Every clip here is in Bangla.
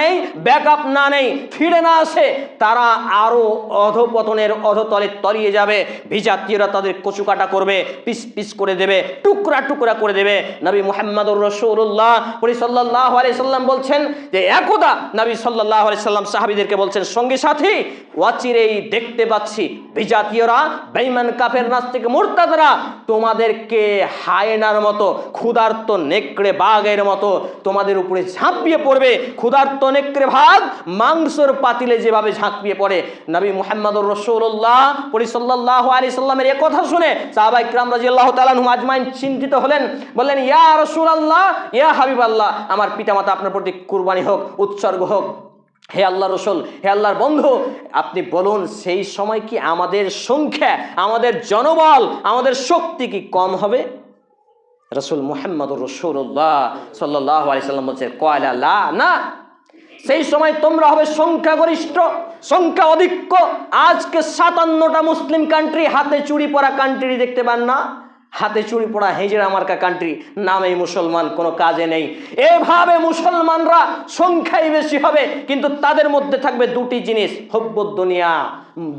নেই, ব্যাকআপ না নেই, ফিরে না আসে, তারা আরও অধপতনের অধতলে তলিয়ে যাবে। বিজাতীয়রা তাদের কচুকাটা করবে, পিস পিস করে দেবে, টুকরা টুকরা করে দেবে। নবী মুহাম্মদুর রসুল্লাহ সাল্লাহ সাল্লাম বলছেন যে, একদা নবী সাল্লাহ সাল্লাম সাহাবিদেরকে বলছেন, সঙ্গে সাথী ওয়াচিরেই দেখতে পাচ্ছি বিজাতীয়রা বেইমান কাফের নাস্তিক মুরতাদরা, তোমাদেরকে হায়নার মতো, ক্ষুধার্ত নেকড়ে বাঘের মতো তোমাদের উপরে ঝাঁপিয়ে পড়বে। ক্ষুধার্ত নেকড়ে ভাগ, মাংসর পাতিলে যেভাবে ঝাঁপিয়ে পড়ে। নবী মুহাম্মদুর রসুল্লাহ পরি সাল্লাহ আলি সাল্লামের এ কথা শুনে সাহাবাই ক্রাম রাজি আল্লাহ তালানহু আজমাইন চিন্তিত হলেন, বললেন, ইয়া রসুল আল্লাহ ইয়া হাবিব আল্লাহ আমার পিতামাতা আপনার প্রতি কুরবানি হোক, উৎসর্গ হোক। হে আল্লাহ রসুল, হে আল্লাহর বন্ধু, আপনি বলুন, সেই সময় কি আমাদের সংখ্যা, আমাদের জনবল, আমাদের শক্তি কি কম হবে? রসুল মুহাম্মদুর রসুল্লাহ সাল্লাহ আলি সাল্লাম বলছে কয়লা না সেই সময় তোমরা হবে সংখ্যাগরিষ্ঠ সংখ্যা অধিক্য আজকে সাতান্নটা মুসলিম কান্ট্রি হাতে চুরি পরা কান্ট্রি দেখতে পান না। হাতে চুরি পড়া হেজেরা মার্কা কান্ট্রি নামে মুসলমান, কোনো কাজে নেই। এভাবে মুসলমানরা সংখ্যাই বেশি হবে, কিন্তু তাদের মধ্যে থাকবে দুটি জিনিস হব্য দুনিয়া।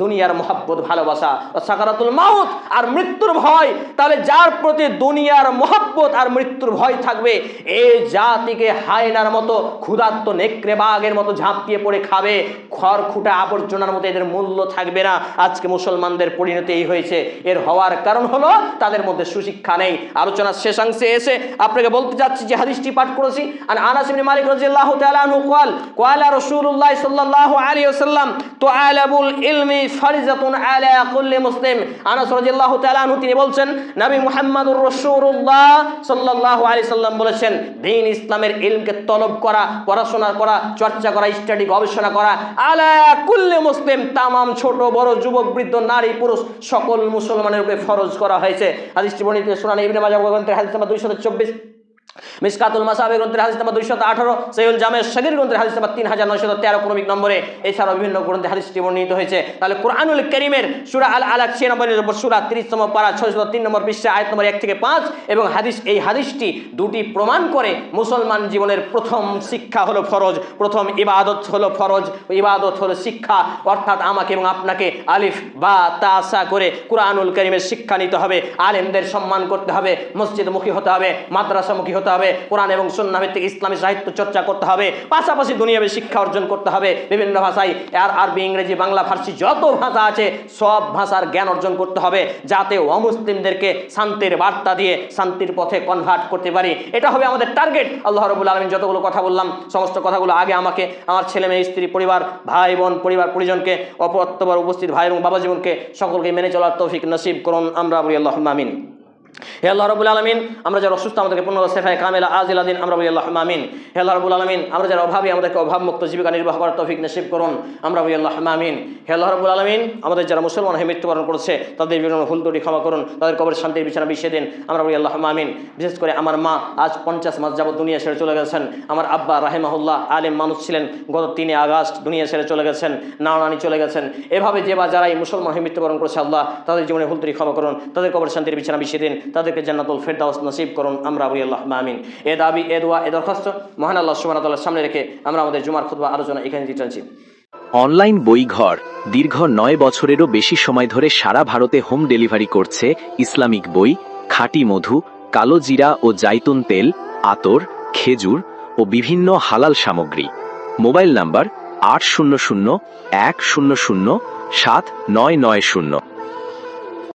দুনিয়ার মহাব্বত ভালোবাসা ও সাকারাতুল মাউত আর মৃত্যুর ভয় তাহলে যার প্রতি দুনিয়ার মহাব্বত আর মৃত্যুর ভয় থাকবে এই জাতিকে হায়নার মতো ক্ষুধার্ত নেকড়ে বাঘের মতো ঝাঁপিয়ে পড়ে খাবে খড়খুটা আবর্জনার মতো এদের মূল্য থাকবে না আজকে মুসলমানদের পরিণতি এই হয়েছে এর হওয়ার কারণ হলো তাদের মধ্যে সুশিক্ষা নেই আলোচনার শেষাংশে এসে আপনাকে বলতে যাচ্ছি যে হাদিসটি পাঠ করেছি আর আনাস ইবনে মালিক রাদিয়াল্লাহু তাআলা আনহু قال قال رسول الله صلى الله عليه وسلم تعالب العلم ইলমি ফারিজাতুন আলা কুল্লি মুসলিম। আনাস রাদিয়াল্লাহু তাআলা আনহু তিনি বলছেন, নবী মুহাম্মদুর রাসূলুল্লাহ সাল্লাল্লাহু আলাইহি সাল্লাম বলেছেন দ্বীন ইসলামের ইলমকে তলব করা, পড়াশোনা করা, চর্চা করা স্টাডি গবেষণা করা, আলা কুল্লি মুসলিম, তামাম ছোট, বড়, যুবক, বৃদ্ধ, নারী, পুরুষ, সকল মুসলমানের উপরে ফরজ করা হয়েছে। হাদিসটি বর্ণিত সুনান ইবনে মাজাহ গ্রন্থের হাদিস নাম্বার 224 মিসকাতুল মাসাবে গ্রন্থের হাদিস নাম্বার দুইশত আঠারো সৈয়দ জামে সগির গ্রন্থের হাদিস নাম্বার তিন হাজার নয়শত তেরো ক্রমিক নম্বরে। এছাড়াও বিভিন্ন গ্রন্থে হাদিসটি বর্ণিত হয়েছে। তাহলে কোরআনুল করিমের সুরা আল আলাক ছিয়ানব্বই, নম্বর সুরা, তিরিশতম পারা, ছয়শত তিন নম্বর পৃষ্ঠা, আয়ত নম্বর এক থেকে পাঁচ এবং হাদিস এই হাদিসটি দুটি প্রমাণ করে মুসলমান জীবনের প্রথম শিক্ষা হলো ফরজ, প্রথম ইবাদত হলো ফরজ, ইবাদত হলো শিক্ষা। অর্থাৎ আমাকে এবং আপনাকে আলিফ, বা তাসা করে কোরআনুল করিমের শিক্ষা নিতে হবে, আলেমদের সম্মান করতে হবে, মসজিদমুখী হতে হবে, মাদ্রাসামুখী হতে হবে। কোরআন এবং সন্না ভিত্তিক ইসলামী সাহিত্য চর্চা করতে হবে। পাশাপাশি দুনিয়াবে শিক্ষা অর্জন করতে হবে। বিভিন্ন ভাষায় আর আরবি, ইংরেজি, বাংলা, ফার্সি যত ভাষা আছে, সব ভাষার জ্ঞান অর্জন করতে হবে যাতে অমুসলিমদেরকে শান্তির বার্তা দিয়ে শান্তির পথে কনভার্ট করতে পারি। এটা হবে আমাদের টার্গেট আল্লাহ রবুল আলমিন যতগুলো কথা বললাম, সমস্ত কথাগুলো আগে আমাকে, আমার ছেলে মেয়ে, স্ত্রী, পরিবার, ভাই, বোন, পরিবার, পরিজনকে অপরত্তবার উপস্থিত ভাই এবং বাবা জীবনকে সকলকে মেনে চলার তৌফিক নসিব করুন। আমরা বলি আল্লাহ আমিন। হে আল্লাহ রবুল আলমিন, আমরা যারা অসুস্থ, আমাদেরকে পূর্ণ সেফায় কামেলা, আজিল আদিন আমরা বলি আল্লাহ মামিন হে আল্লাহ রবুল আলমিন, আমরা যারা অভাবী, আমাদেরকে অভাব মুক্ত জীবিকা নির্বাহ করার তৌফিক নসিব করুন, আমরা বলি আল্লাহ মামিন হে আল্লাহ রবুল আলমিন, আমাদের যারা মুসলমান হয়ে মৃত্যুবরণ করছে, তাদের বিভিন্ন ভুল ত্রুটি ক্ষমা করুন, তাদের কবর শান্তির বিছানা বিছিয়ে দিন, আমরা বলি আল্লাহ মামিন বিশেষ করে আমার মা আজ পঞ্চাশ মাস যাবত দুনিয়া ছেড়ে চলে গেছেন, আমার আব্বা রাহেমাহুল্লাহ আলেম মানুষ ছিলেন, গত তিনে আগস্ট দুনিয়া ছেড়ে চলে গেছেন নানি চলে গেছেন। এভাবে যে বা যারাই মুসলমান হয়ে মৃত্যুবরণ করেছে আল্লাহ, তাদের জীবনে ভুল ত্রুটি ক্ষমা করুন, তাদের কবর শান্তির বিছানা বিছিয়ে দিন তাদেরকে জান্নাতুল ফেরদাউস নসিব করুন আমরা আল্লাহ আমিন। এ দাবি, এ দোয়া, এ দরখাস্ত মহান আল্লাহ ওয়া সামনে রেখে আমরা আমাদের জুমার খুতবা আলোচনা এখানে দিতে চাচ্ছি অনলাইন বইঘর দীর্ঘ নয় বছরেরও বেশি সময় ধরে সারা ভারতে হোম ডেলিভারি করছে ইসলামিক বই, খাঁটি মধু, কালো জিরা ও জাইতুন তেল, আতর, খেজুর ও বিভিন্ন হালাল সামগ্রী। মোবাইল নাম্বার আট শূন্য শূন্য এক শূন্য শূন্য সাত নয় নয় শূন্য।